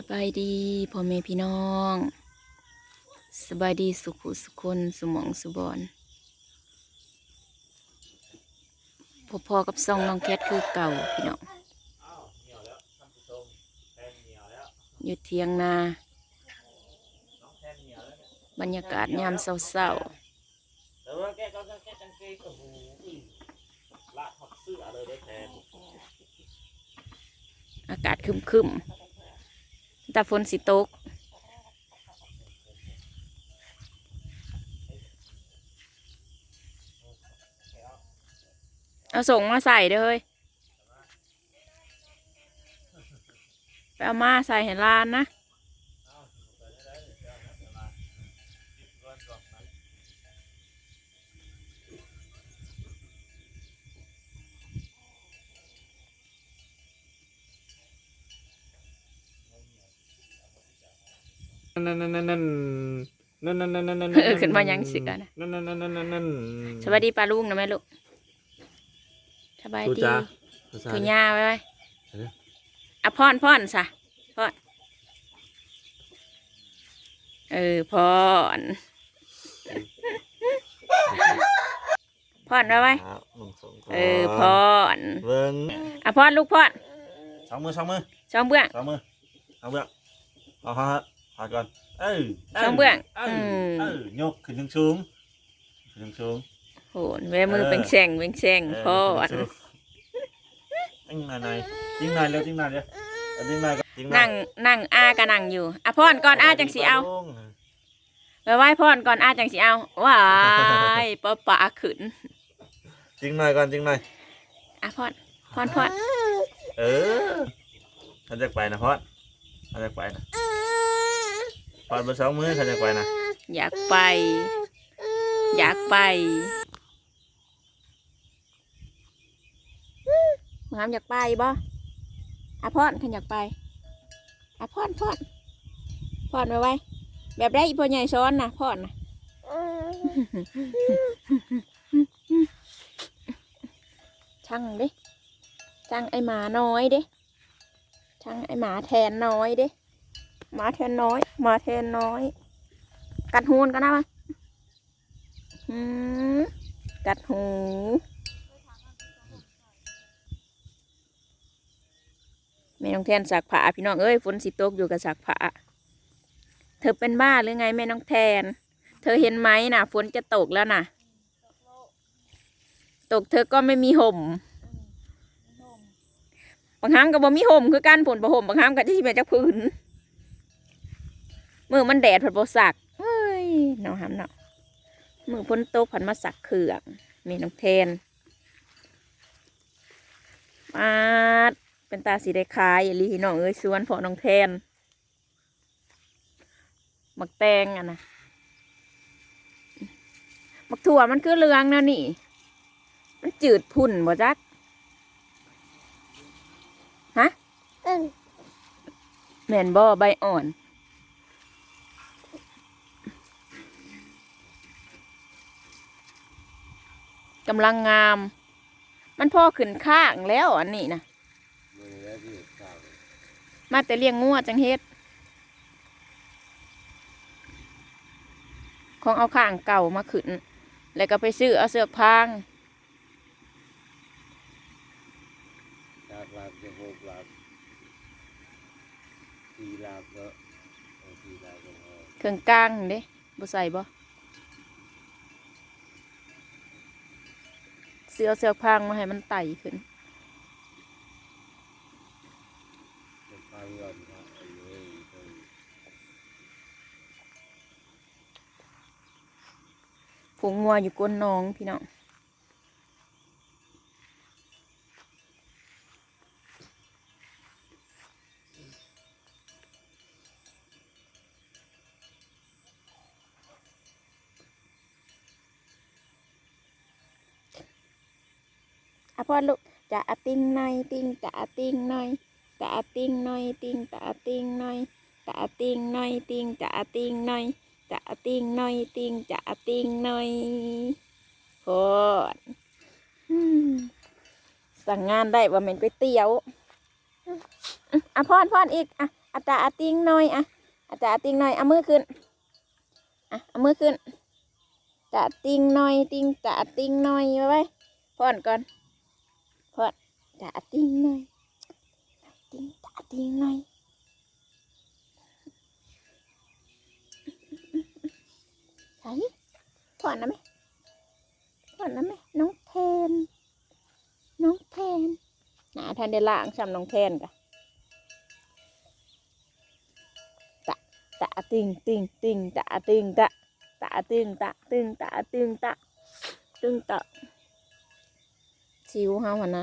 สบายดีพ่อแม่พี่น้อง สบายดีสุขุสุคนสมองสุบอนพอพอๆกับซองน้องแคทคือเก่าพี่น้องอยู่เทียงนา บรรยากาศยามเศร้าเกยก็หูอีลาอเลยได้แทนๆอากาศครึมๆ แต่ฝนสิตกเอาส่งมาใส่เด้อเฮ้ยไปเอามาใส่เห็นลานนะ นั่นนั่นนั่นนั่นนั่นนั่นนั่นนั่นนั่นเออขึ้นมายังสิกันนะนั่นนั่นนั่นนั่นนั่นสวัสดีปลาลุงนะแม่ลูกสบายดีจ้าคือย่าไว้ไว้อะพ่อนพ่อนซะพ่อนเออพ่อนพ่อนไว้ไว้ครับหนึ่งสองเออพ่อนเบิ้งอะพ่อนลูกพ่อนสองมือสองมือสองเบื้องสองมือเอาเบื้องเอาฮะ หาก่อนเอ้ยสองเบื้องเอ้ยอืมเอ้ยยกขึ้นถึงสูงขึ้นถึงสูงโหนเว้มือเออเป็นแฉงเป็นแฉงเพ่อนขึ้ถึงสูงจิ้งหน่อยหน่อยจิ้งหน่อยเร็วจิ้งหน่อยเร็วเอาจิ้งหน่อยก่อนจิ้งหน่อยนั่งนั่งอาก็นั่งอยู่อะพ่อนก่อนอาจังสีเอาไว้ไว้พ่อนก่อนอาจังสีเอาว้ายปะปะขึ้นจิ้งหน่อยก่อนจิ้งหน่อยอะพ่อนพ่อนพ่อนเออเขาจะไปนะพอดเขาจะไปนะ พอดบนสองมือเขาจะไปนะอยากไป อยากไปงามอยากไปบ่อะพ่อนขันอยากไปอะพ่อนพอนพอนไว้ไว้ แบบได้อีพ่อใหญ่ซ้อนนะพอนนะช่างเด้ช่างไอหมาน้อยเด้ช่างไอหมาแทนน้อยเด้ มาแทนน้อย มาแทนน้อย กัดหูนกันนะวะหืมกัดหูแม่น้องแทนสักผ้าพี่น้องเอ้ยฝนสิตกอยู่กับสักผ้าเธอเป็นบ้าหรือไงแม่น้องแทน เธอเห็นไหมน่ะฝนจะตกแล้วน่ะ ตกเธอก็ไม่มีห่มบางครั้งก็บ่มีห่มคือการผลประห่มบางครั้งก็ที่เป็นจากพื้น มือมันแดดผัดบ่สักเฮ้ยเนาะหำเนาะมือฝนตกผันมาสักเครื่องแม่น้องแทนมาดเป็นตาสีได้คายอย่าลีน้องเอ้ยสวนพอน้องแทนมักแตงอะนะมักถั่วมันคือเหลืองนะนี่ มันจืดพุ่นบ่จักฮะแม่นบ่ใบอ่อน กำลังงาม มันพ่อขึ้นข้างแล้วอันนี้นะมาแต่เลี้ยงงัวจังเฮ็ดของเอาข้างเก่ามาขึ้น แล้วก็ไปซื้อเอาเสือกพางจากลาบจะหกลาบสี่ลาบก็เอาสี่ลาบก็พอเครื่องกลางเด้บ่ใส่บ่ เสือเสือพังมาให้มันไต่ขึ้นผงงัวอยู่ก้นน้องพี่น้อง อะพ่อลูกจะอติงหน่อยติงจะอติงหน่อยจะอติงหน่อยติงจะอติงหน่อยจะอติงหน่อยติงจะอติงหน่อยจะอติงหน่อยติงจะอติงหน่อยโพดอืมสั่งงานได้ว่าเป็นก๋วยเตี๋ยวอะพอนพอนอีกอะอาตาอติงหน่อยอะอาตาอติงหน่อยเอามือขึ้นอะเอามือขึ้นตาติงหน่อยติงตาติงหน่อยไว้ไว้พอนก่อน อนตาติงหน่อยติงตาติงหน่อยใช่พอนนะไหมพอนนะไหมน้องแทนน้องแทนหนาแทนได้ล่างซ้ำน้องแทนกะ ตะติงติงติงตะติงตะตะติงตะติงตะติงตะตึงตะชิวเฮาหัน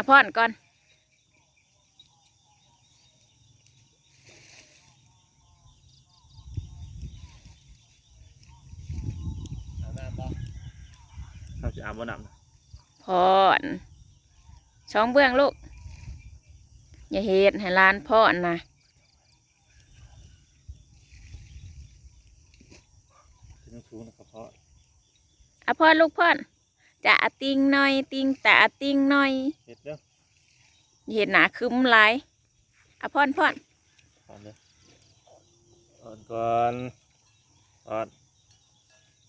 นะแม่อะพ่อนก่อนเอาน้ำบ่เราจะอาบบ่น้ำนะพ่อนช่องเบื้องลูก อย่าเฮ็ดให้ร้านพ่อนนะถึงสูงนะครับเพราะอะพ่อนลูกพ่อน จะติงหน่อย ติงตะติงหน่อย เห็ดเด้ออย่าเฮ็ดหนาคึ้มหลายอะพ่อนพ่อนถอนเด้อถอนก่อนถอน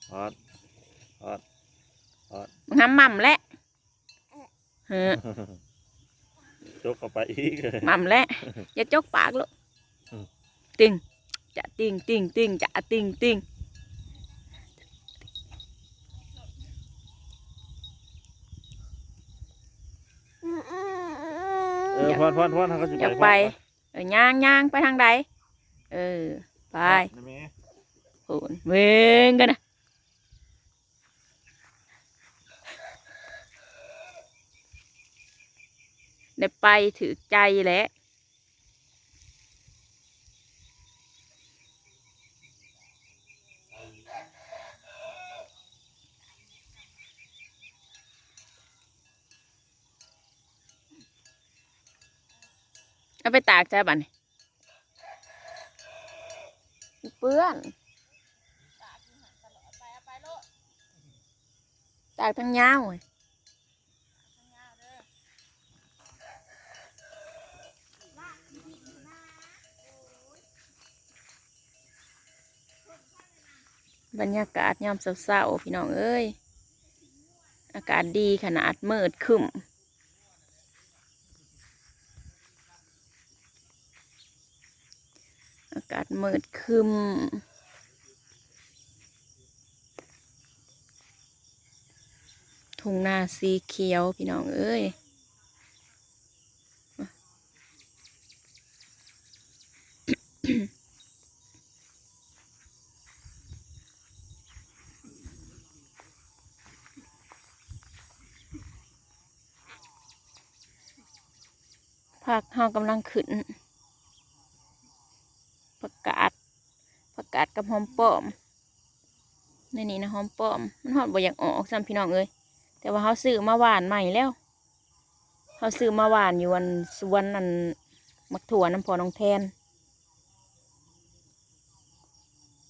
ถอนถอนถอนมึงทำหม่ำและเฮ้อจกเข้าไปอีกเลยหม่ำและอย่าจกปากลูกอืมติงจะติงติงติงจะติงติง เออ พอนพอนพอนเขาก็จะอยาไปไปเออย่างย่างไปทางใดเออไปพอนนะแม่โหนเวงกันนะได้ไปถือใจแล้ว เอาไปตากจ้าบันเปื้อนตากทั้งยาวเลยบรรยากาศยามเศร้าๆพี่น้องเอ้ย อากาศดีขนาดมืดครึ้มอากาศมืดคึมทุ่งนาสีเขียวพี่น้องเอ้ยผักเฮากำลังขึ้นผักกาดัดกับหอมป้อมในนี้นะหอมป้อม มันหอมบ่อยากออกซ้ำพี่น้องเอ้ยแต่ว่าเขาซื้อมาหวานใหม่แล้วเขาซื้อมาหวานอยู่วันสวนนั่นมักถั่วน้ำพอน้องแทน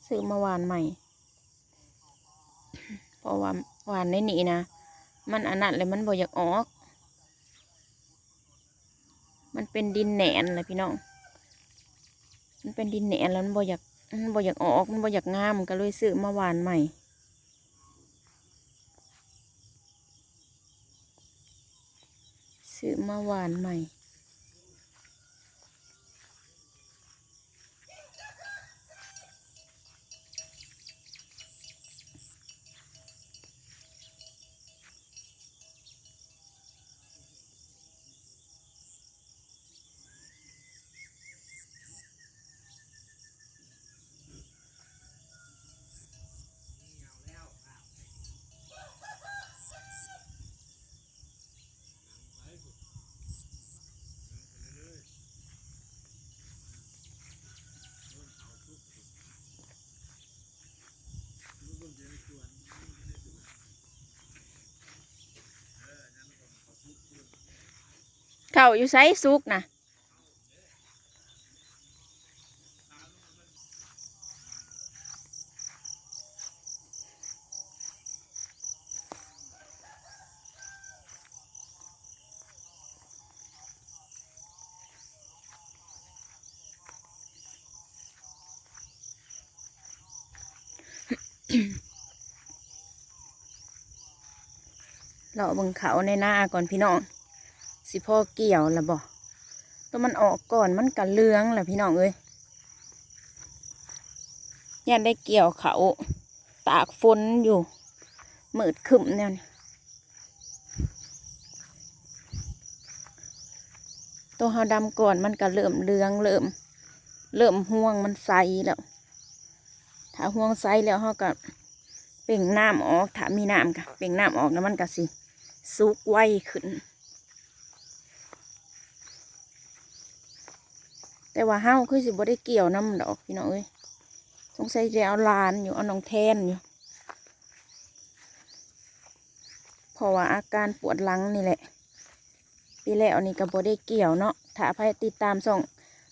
ซื้อมาหวานใหม่เพราะว่าหวานในนี้นะมันอันนั้นเลยมันบ่อยากออก มันเป็นดินแหนนเลยพี่น้อง มันเป็นดินแหนนแล้วมันบ่อยาก มันบ่อยากออกมันบ่อยากงามก็เลยซื้อมาหวานใหม่ซื้อมาหวานใหม่าอยู่ไซสุกนะเราเบิ่งเขาในหน้าก่อนพี่น้อง สิพ่อเกี่ยวล้วบ่ตัวมันออกก่อนมันกันเลืองแหละพี่น้องเอ้ยยันได้เกี่ยวเขาตากฝนอยู่มืดขึ้มแนวนี้ตัวเฮาดำก่อนมันก็เริ่มเลืองเริ่ม เริ่มห่วงมันใสแล้ว ถ้าห่วงใสแล้วเฮาก็เป่งน้ำออก ถ้ามีน้ำก็เป่งน้ำออกแล้วมันก็สิสุกไวขึ้น แต่ว่าเฮาคือสิบ่ได้เกี่ยวน้ำดอกพี่น้องเอ้ยสงสัยจะเอาลานอยู่เอาน้องแทนอยู่เพราะว่าอาการปวดหลังนี่แหละปีแล้วนี่ก็บ่ได้เกี่ยวเนาะถ้าใครติดตามส่อง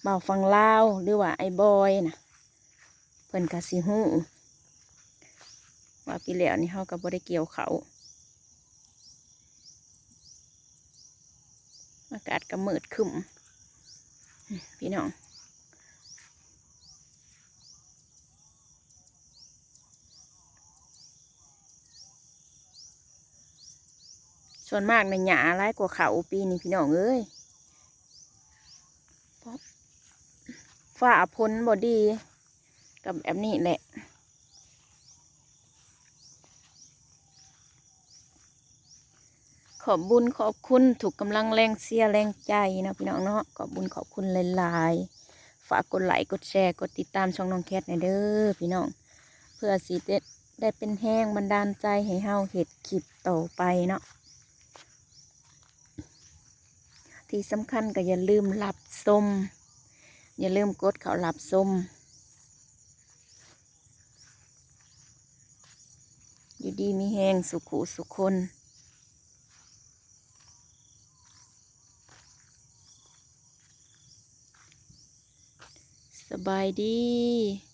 เบาฟังลาวหรือว่าไอ้บอยนะเพิ่นก็สิฮู้ว่าปีแล้วนี่เฮาก็บ่ได้เกี่ยวเขาอากาศก็มืดคึ้ม พี่น้องส่วนมากในหยาไล่กว่าเขาปีนี้พี่น้องเอ้ยเพราะฝ่าพ้นบอดี กับแบบนี้แหละ อบบุญขอบคุณถูกกำลังแรงเสียแรงใจนะพี่น้องเนาะขอบบุญขอบคุณหลายๆฝากกดไลค์กดแชร์กดติดตามช่องน้องแคทในอยเด้อพี่น้อง เพื่อสิได้ได้เป็นแห้งบันดาลใจให้เฮาเห็ดคลิปต่อไปเนาะที่สำคัญก็อย่าลืมรับส้มอย่าลืมกดเขารับส้มอยู่ดีมีแห้งสุขุสุขคน สบายดี